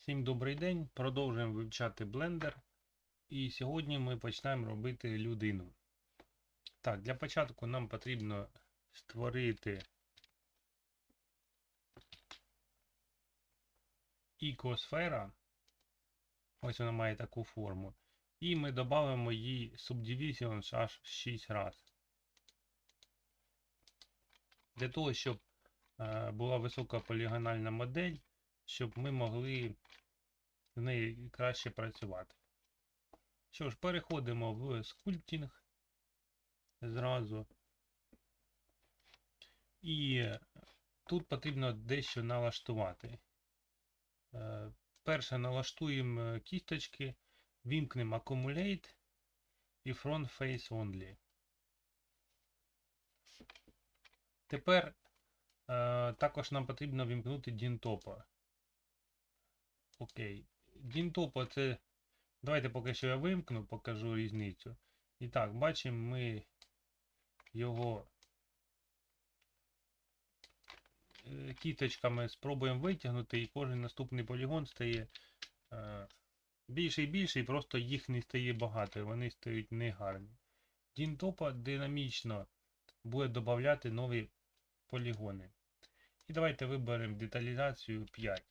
Всім добрий день. Продовжуємо вивчати Blender. І сьогодні ми почнемо робити людину. Так, для початку нам потрібно створити ікосфера. Ось вона має таку форму. І ми додамо їй Subdivisions аж 6 разів. Для того, щоб е, була висока полігональна модель, щоб ми могли з нею краще працювати. Що ж, переходимо в скульптинг зразу. І тут потрібно дещо налаштувати. Е, Перше налаштуємо кісточки, вімкнемо Accumulate і Front Face Only. Тепер е, також нам потрібно вімкнути Дінтопа. Окей. Дінтопа це. Давайте поки що я вимкну, покажу різницю. І так, бачимо ми його е, кіточками спробуємо витягнути, і кожен наступний полігон стає е, більше і більше, і просто їх не стає багато, вони стають негарні. Дінтопа динамічно буде додати нові полігони. І давайте виберемо деталізацію 5.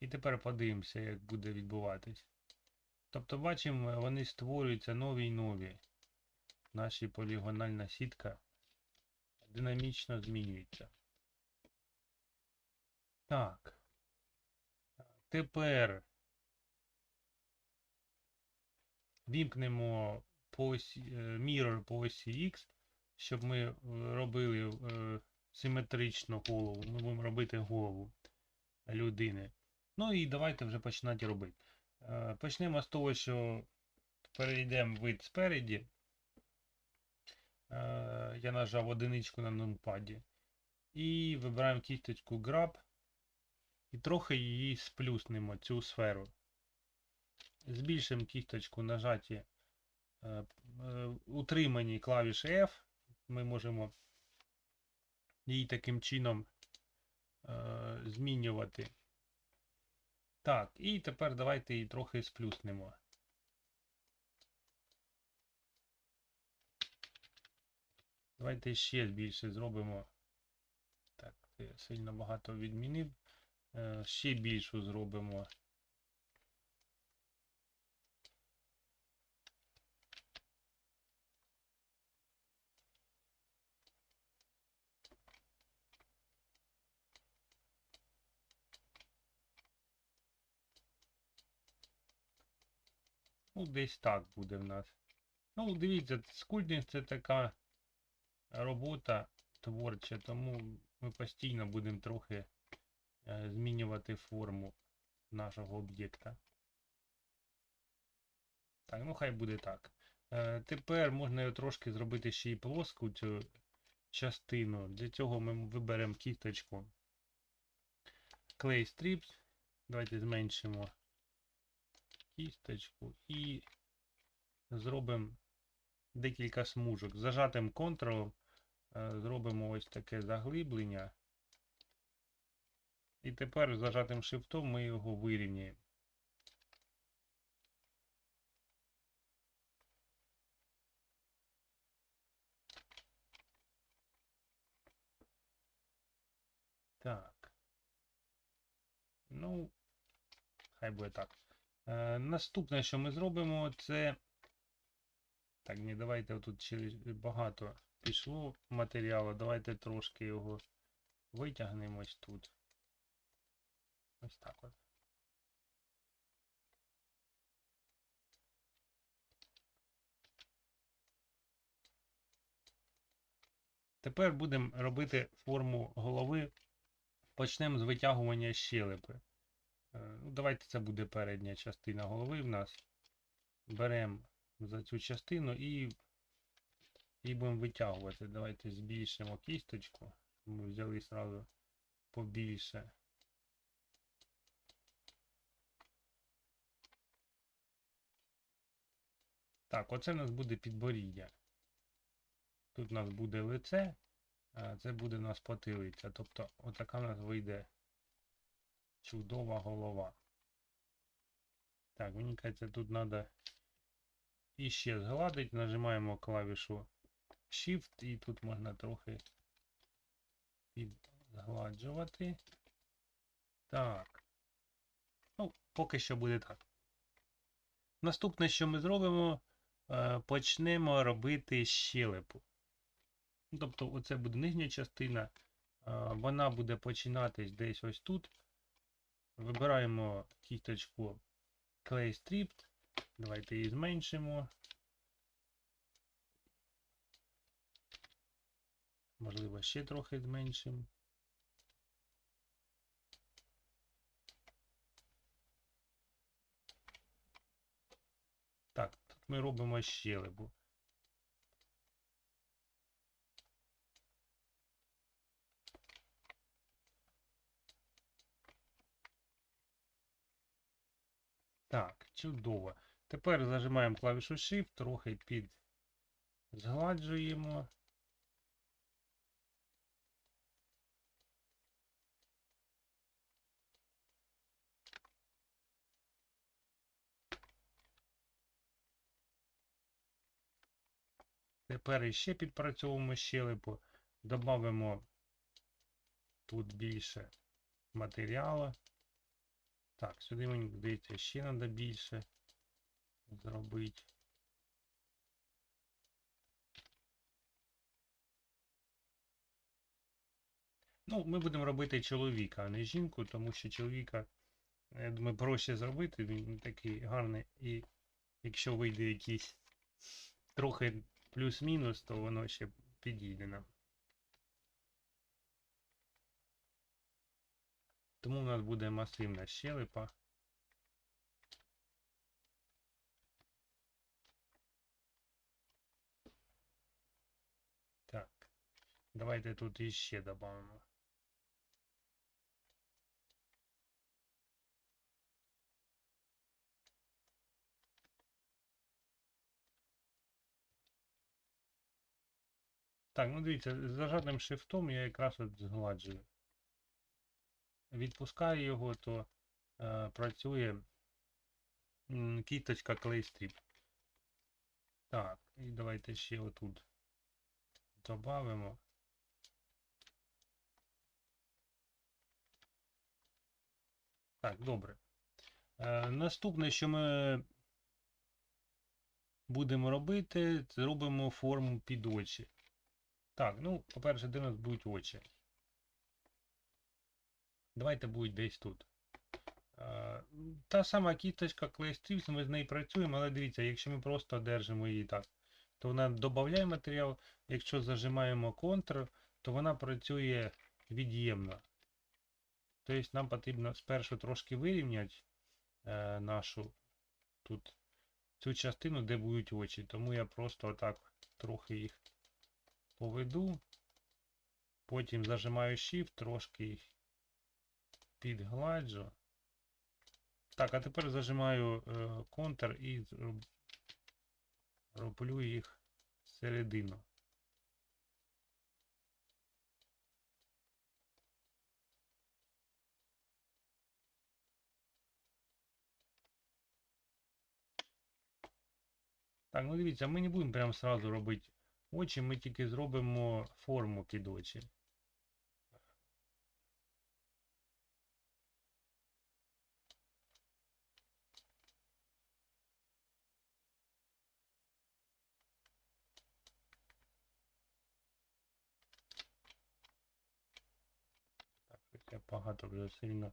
І тепер подивимося, як буде відбуватись. Тобто, бачимо, вони створюються нові й нові. Наша полігональна сітка динамічно змінюється. Так. Тепер вімкнемо осі, е, по осі X, щоб ми е, робили е, симетричну голову. Ми будемо робити голову людини. Ну і давайте вже починати робити. Е, Почнемо з того, що перейдемо вид спереді. Е, Я нажав одиничку на нумпаді. І вибираємо кісточку Grab. І трохи її сплюснемо, цю сферу. Збільшимо кісточку нажаті е, утримані клавіші F. Ми можемо її таким чином змінювати. Так, і тепер давайте її трохи сплюснемо. Давайте ще більше зробимо. Так, сильно багато відмінив. Е, Ще більшу зробимо. Ну, десь так буде в нас. Ну, дивіться, скульптинг це така робота творча, тому ми постійно будемо трохи е, змінювати форму нашого об'єкта. Так, ну хай буде так. Е, тепер можна його трошки зробити ще й плоску цю частину. Для цього ми виберемо кісточку Clay Strips. Давайте зменшимо кісточку і зробимо декілька смужок. Зажатим контролом е, зробимо ось таке заглиблення. І тепер зажатим шифтом ми його вирівняємо. Так. Ну, хай буде так. Е, наступне, що ми зробимо, це. Так, ні, давайте тут багато пішло матеріалу. Давайте трошки його витягнемо ось тут. Ось так от. Тепер будемо робити форму голови. Почнемо з витягування щелепи. Е, Ну, Давайте це буде передня частина голови в нас. Беремо за цю частину і, і будемо витягувати. Давайте збільшимо кісточку. Ми взяли сразу побільше. Так, оце у нас буде підборіддя. Тут у нас буде лице, а це буде у нас потилиця. Тобто, отака у нас вийде чудова голова. Так, мені кажеться, тут треба іще згладити. Нажимаємо клавішу Shift і тут можна трохи підгладжувати. Так. Ну, поки що буде так. Наступне, що ми зробимо, е, почнемо робити щелепу. Тобто, оце буде нижня частина. е, Вона буде починатись десь ось тут. Вибираємо кісточку Clay Stripped. Давайте її зменшимо. Можливо, ще трохи зменшимо. Так, тут ми робимо щелепу. Так, чудово. Тепер зажимаємо клавішу Shift, трохи під згладжуємо. Тепер іще підпрацьовуємо щелепу, додамо тут більше матеріалу. Так, сюди мені здається ще треба більше зробити. Ну, ми будемо робити чоловіка, а не жінку, тому що чоловіка, я думаю, проще зробити, він такий гарний. І якщо вийде якийсь трохи плюс-мінус, то воно ще підійде нам. Тому у нас буде масивна щелепа. Так, давайте тут іще додамо. Так, ну дивіться, з зажатим шифтом я якраз от згладжую. Відпускаю його, то е, працює кіточка клейстріп. Так, і давайте ще отут додамо. Так, добре. Е, наступне, що ми будемо робити, це робимо форму під очі. Так, ну, по-перше, де у нас будуть очі? Давайте будуть десь тут. Та сама кісточка Strips, ми з нею працюємо, але дивіться, якщо ми просто держимо її так, то вона додає матеріал. Якщо зажимаємо Ctrl, то вона працює від'ємно. Тобто нам потрібно спершу трошки вирівняти е, нашу тут цю частину, де будуть очі. Тому я просто отак трохи їх поведу. Потім зажимаю Shift, трошки їх підгладжу. Так, а тепер зажимаю е, Ctrl і зроб- роблю їх всередину. Так, ну дивіться, ми не будемо прямо сразу робити очі, ми тільки зробимо форму під очі. Багато вже сильно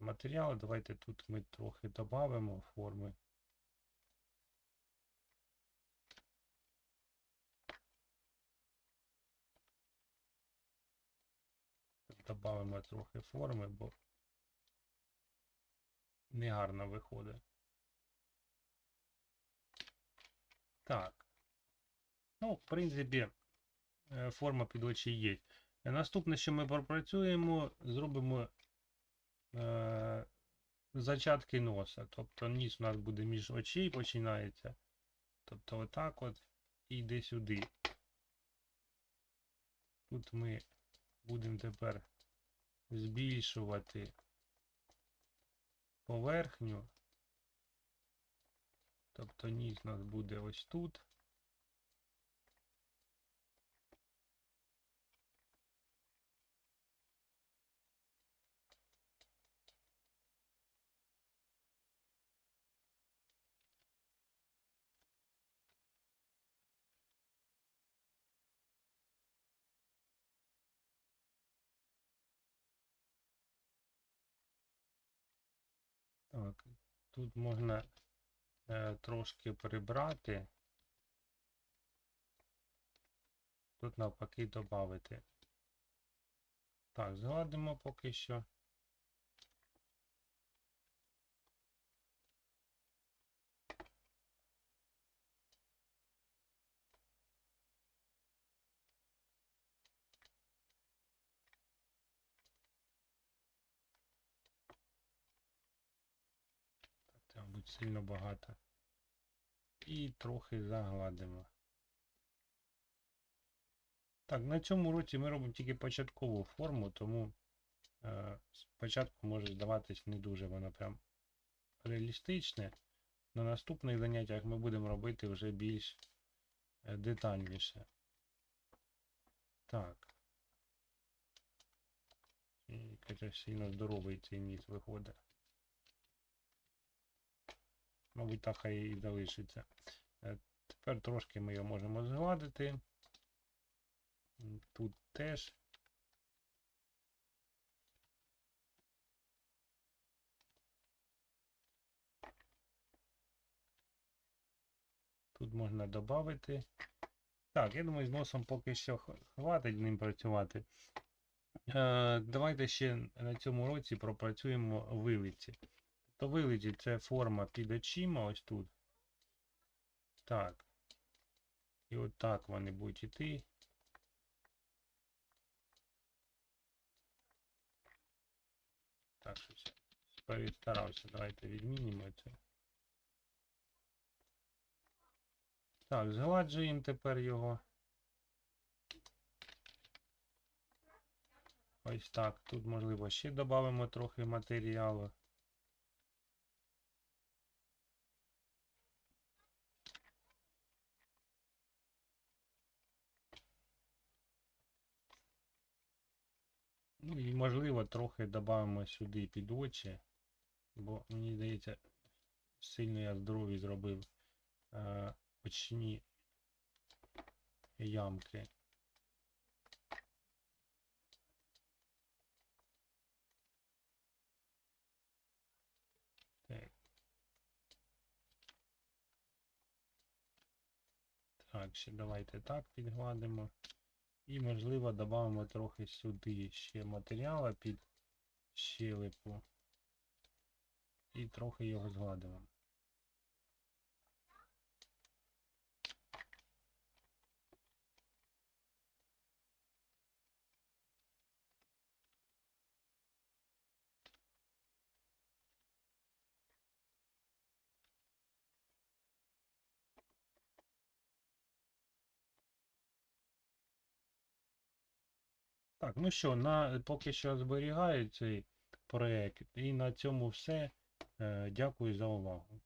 матеріалу. Давайте тут ми трохи додамо форми. Добавимо трохи форми, бо негарно виходить. Так. Ну, в принципі, е, форма під очі є. Наступне, що ми пропрацюємо, зробимо е, зачатки носа. Тобто ніс у нас буде між очей починається. Тобто отак от і йде сюди. Тут ми будемо тепер збільшувати поверхню. Тобто ніс у нас буде ось тут. Так, тут можна е, трошки прибрати. Тут навпаки додати. Так, згладимо поки що. Сильно багато. І трохи загладимо. Так, на цьому році ми робимо тільки початкову форму, тому е, спочатку може здаватись не дуже воно прям реалістичне. На наступних заняттях ми будемо робити вже більш е, детальніше. Так. Якось сильно здоровий цей ніс виходить. Мабуть, так і залишиться. Е, Тепер трошки ми його можемо згладити. Тут теж. Тут можна додати. Так, я думаю, з носом поки що хватить ним працювати. Е, давайте ще на цьому році пропрацюємо вилиці. То вилиці це форма під очима ось тут. Так. І от так вони будуть іти. Так, щось перестарався. Давайте відмінимо це. Так, згладжуємо тепер його. Ось так. Тут, можливо, ще додамо трохи матеріалу. І можливо трохи додамо сюди під очі, бо мені здається, сильно я здорові зробив е, очні ямки. Так. Так, ще давайте так підгладимо. І, можливо, додамо трохи сюди ще матеріалу під щелепу. І трохи його згладимо. Так, ну що, на, поки що зберігаю цей проект. І на цьому все. Е, Дякую за увагу.